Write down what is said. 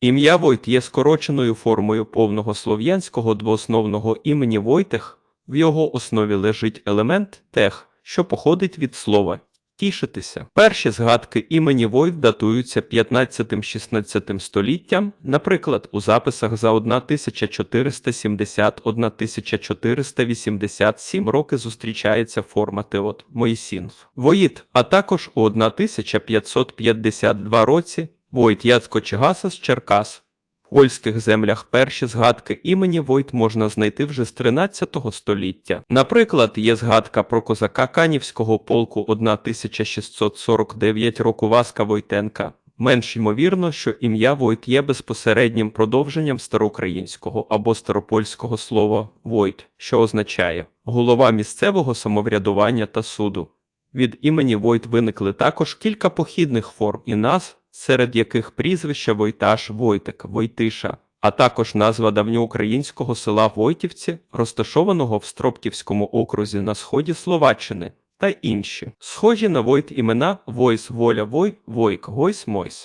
Ім'я Войт є скороченою формою повного слов'янського двоосновного імені Войтех. В його основі лежить елемент тех, що походить від слова тішитися. Перші згадки імені Войт датуються 15-16 століттям, наприклад, у записах за 1470-1487 роки зустрічається форма теот Моїсінф. Воїт, а також у 1552 році Войт Яцко Чигаса з Черкас. В польських землях перші згадки імені Войт можна знайти вже з 13 століття. Наприклад, є згадка про козака Канівського полку 1649 року Васка Войтенка. Менш ймовірно, що ім'я Войт є безпосереднім продовженням староукраїнського або старопольського слова Войт, що означає голова місцевого самоврядування та суду. Від імені Войт виникли також кілька похідних форм і назв, серед яких прізвища Войташ, Войтик, Войтиша, а також назва давньоукраїнського села Войтівці, розташованого в Строптівському окрузі на сході Словаччини, та інші. Схожі на Войт імена Войс, Воля, Вой, Войк, Гойс, Мойс.